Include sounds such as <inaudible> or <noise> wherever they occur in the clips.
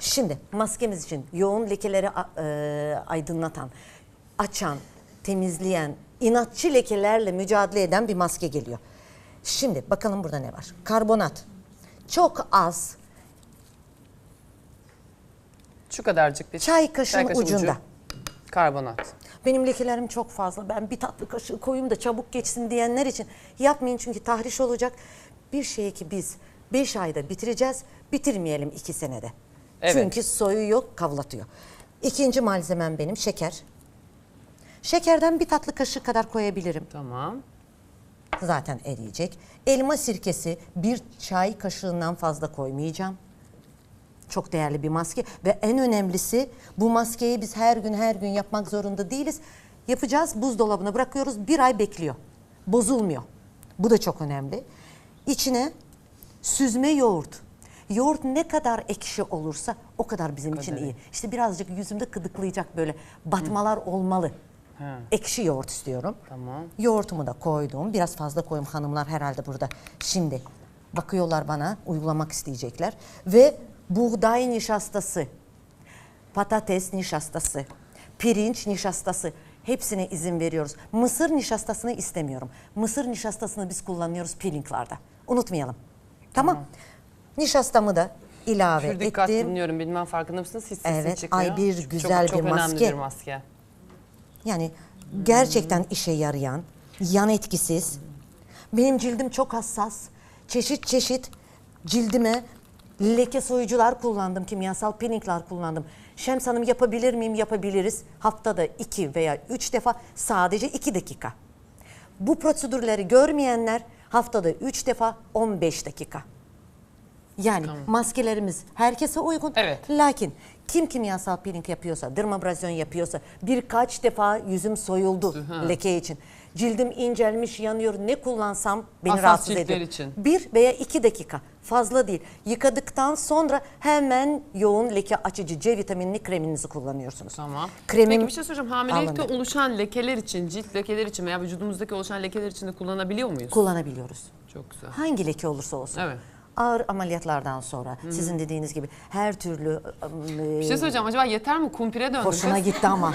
Şimdi maskemiz için yoğun lekeleri e, aydınlatan, açan, temizleyen, inatçı lekelerle mücadele eden bir maske geliyor. Şimdi bakalım burada ne var? Karbonat. Çok az Şu kadarcık bir çay kaşığının kaşığı ucu. ucunda. Karbonat. Benim lekelerim çok fazla. Ben bir tatlı kaşığı koyayım da çabuk geçsin diyenler için yapmayın çünkü tahriş olacak. Bir şey ki biz 5 ayda bitireceğiz, bitirmeyelim 2 senede. Evet. Çünkü soyu yok, kavlatıyor. İkinci malzemem benim şeker. Şekerden bir tatlı kaşığı kadar koyabilirim. Tamam. Zaten eriyecek. Elma sirkesi bir çay kaşığından fazla koymayacağım. Çok değerli bir maske ve en önemlisi bu maskeyi biz her gün her gün yapmak zorunda değiliz. Yapacağız buzdolabına bırakıyoruz bir ay bekliyor. Bozulmuyor. Bu da çok önemli. İçine süzme yoğurt. Yoğurt ne kadar ekşi olursa o kadar bizim için kadar iyi. İşte birazcık yüzümde kıdıklayacak böyle batmalar olmalı. Ha. Ekşi yoğurt istiyorum. Tamam. Yoğurtumu da koydum. Biraz fazla koyum hanımlar herhalde burada. Şimdi bakıyorlar bana uygulamak isteyecekler. Ve buğday nişastası, patates nişastası, pirinç nişastası hepsine izin veriyoruz. Mısır nişastasını istemiyorum. Mısır nişastasını biz kullanıyoruz peelinglarda. Unutmayalım. Tamam. Nişastamı da ilave dikkat ettim. dinliyorum. Bilmem farkında mısınız? Hiç sesim Evet, çıkmıyor. ay bir Çok- güzel çok, bir önemli maske. bir maske. Yani gerçekten işe yarayan, yan etkisiz. Benim cildim çok hassas. Çeşit çeşit cildime leke soyucular kullandım, kimyasal peelingler kullandım. Şems Hanım yapabilir miyim? Yapabiliriz. Haftada iki veya üç defa sadece iki dakika. Bu prosedürleri görmeyenler haftada üç defa 15 dakika. Yani maskelerimiz herkese uygun. Evet. Lakin kim kimyasal peeling yapıyorsa, dermabrasyon yapıyorsa birkaç defa yüzüm soyuldu leke için. Cildim incelmiş, yanıyor. Ne kullansam beni Hassas rahatsız ciltler ediyor. için. Bir veya iki dakika. Fazla değil. Yıkadıktan sonra hemen yoğun leke açıcı C vitaminli kreminizi kullanıyorsunuz. Tamam. Kremim Peki bir şey soracağım. Hamilelikte alındı. oluşan lekeler için, cilt lekeler için veya vücudumuzdaki oluşan lekeler için de kullanabiliyor muyuz? kullanabiliyoruz. Çok güzel. Hangi leke olursa olsun. Evet. Ağır ameliyatlardan sonra sizin dediğiniz gibi her türlü Bir şey söyleyeceğim. Acaba yeter mi? Kumpire döndü. hoşuna kız. gitti ama.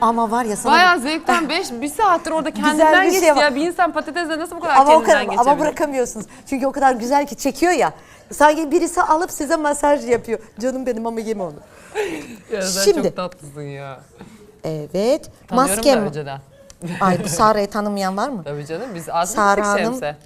Ama var ya sana Bayağı zevkten <laughs> 5 bir saattir orada kendinden bir geçti şey ya. Bir insan patatesle nasıl bu kadar ama kendinden kadar geçebilir? ama bırakamıyorsunuz. Çünkü o kadar güzel ki çekiyor ya. Sanki birisi alıp size masaj yapıyor. Canım benim ama yeme onu. <laughs> Ya sen Şimdi- çok tatlısın ya. Evet. Tanıyorum da Maskem. önceden. Ay bu Sara'yı tanımayan var mı? Tabii canım biz az Sara Hanım- Şemse?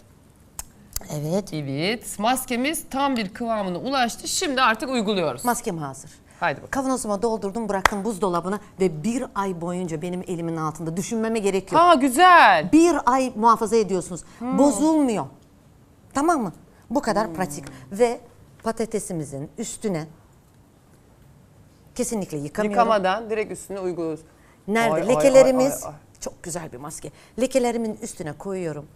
Evet. Evet. Maskemiz tam bir kıvamına ulaştı. Şimdi artık uyguluyoruz. Maskem hazır. Haydi bakalım. Kavanozuma doldurdum bıraktım buzdolabına ve bir ay boyunca benim elimin altında düşünmeme gerek yok. Aa güzel. Bir ay muhafaza ediyorsunuz. Hmm. Bozulmuyor. Tamam mı? Bu kadar pratik. Ve patatesimizin üstüne kesinlikle yıkamıyorum. Yıkamadan direkt üstüne uyguluyoruz. Nerede? Ay, ay, Lekelerimiz ay, ay. çok güzel bir maske. Lekelerimin üstüne koyuyorum.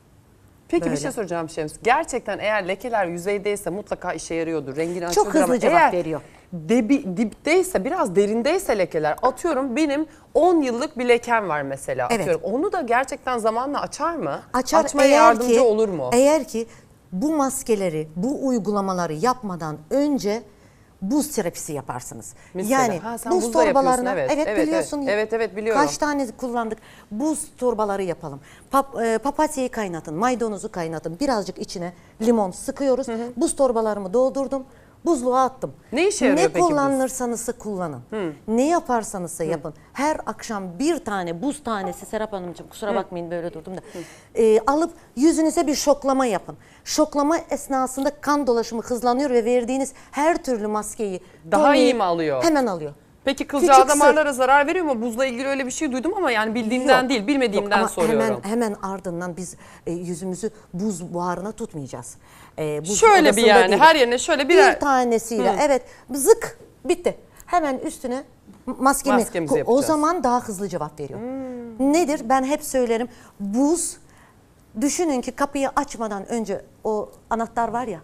Peki bir Böyle. şey soracağım Şems. Gerçekten eğer lekeler yüzeydeyse mutlaka işe yarıyordur. Rengini Çok hızlı ama cevap eğer veriyor. Debi, dipteyse biraz derindeyse lekeler atıyorum benim 10 yıllık bir lekem var mesela Evet. atıyorum. Onu da gerçekten zamanla açar mı? Açar Açmaya eğer yardımcı ki, olur mu? Eğer ki bu maskeleri, bu uygulamaları yapmadan önce buz terapisi yaparsınız. Mesela. Yani Ha, sen buz torbalarına evet. evet, Evet, biliyorsun. evet. Evet, evet, biliyorum. Kaç tane kullandık? Buz torbaları yapalım. Pap, e, papatyayı kaynatın, maydanozu kaynatın. Birazcık içine limon sıkıyoruz. Buz torbalarımı doldurdum. Buzluğa attım. Ne işe yarıyor ne peki buz? kullanırsanız kullanın. Ne yaparsanız yapın. Her akşam bir tane buz tanesi Serap Hanımcığım kusura bakmayın böyle durdum da. e, alıp yüzünüze bir şoklama yapın. Şoklama esnasında kan dolaşımı hızlanıyor ve verdiğiniz her türlü maskeyi Daha iyi mi alıyor? Hemen alıyor. Peki kılcal Küçük damarlara zarar veriyor mu? Buzla ilgili öyle bir şey duydum ama yani bildiğimden Yok, değil, bilmediğimden yok ama soruyorum. Hemen, hemen ardından biz e, yüzümüzü buz buharına tutmayacağız. E, buz Şöyle bir yani, değil. her yerine şöyle birer- Bir tanesiyle evet zık bitti. Hemen üstüne maskemi. Maskemizi o yapacağız. Hmm. zaman daha hızlı cevap veriyor. Nedir? Ben hep söylerim. Buz düşünün ki kapıyı açmadan önce o anahtar var ya.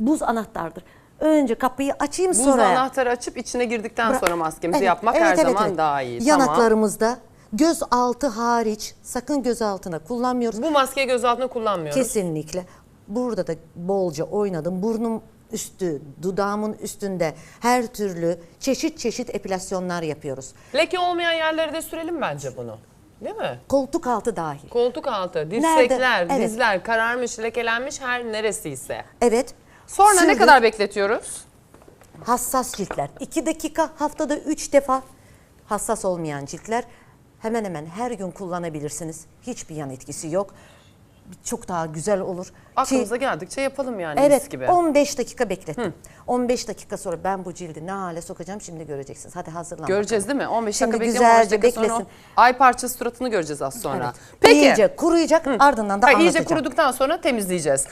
Buz anahtardır. Önce kapıyı açayım Buzla sonra. anahtarı açıp içine girdikten Bıra- sonra maskemizi Evet, yapmak evet, her evet, zaman evet. daha iyi. Tamam. Yanaklarımızda göz altı hariç sakın göz altına kullanmıyoruz. Bu maskeyi göz altına kullanmıyoruz. Kesinlikle. Burada da bolca oynadım. Burnum üstü, dudağımın üstünde her türlü çeşit çeşit epilasyonlar yapıyoruz. Leke olmayan yerlere de sürelim bence bunu. Değil mi? Koltuk altı dahil. Koltuk altı, dirsekler, Evet. dizler, kararmış, lekelenmiş her neresiyse. Evet. Sonra ne sürdük. kadar bekletiyoruz? Hassas ciltler. 2 dakika haftada 3 defa hassas olmayan ciltler hemen hemen her gün kullanabilirsiniz. Hiçbir yan etkisi yok. Çok daha güzel olur. Ki, Aklımıza geldikçe yapalım yani mis evet gibi. 15 dakika beklettim. 15 dakika sonra ben bu cildi ne hale sokacağım şimdi göreceksiniz. Hadi hazırlan. Göreceğiz değil mi? 15 Şimdi dakika bekleyelim, 15 güzelce dakika sonra beklesin. ay parçası suratını göreceğiz az sonra. Evet. Peki. İyice kuruyacak ardından da Ha, iyice anlatacağım. kuruduktan sonra temizleyeceğiz.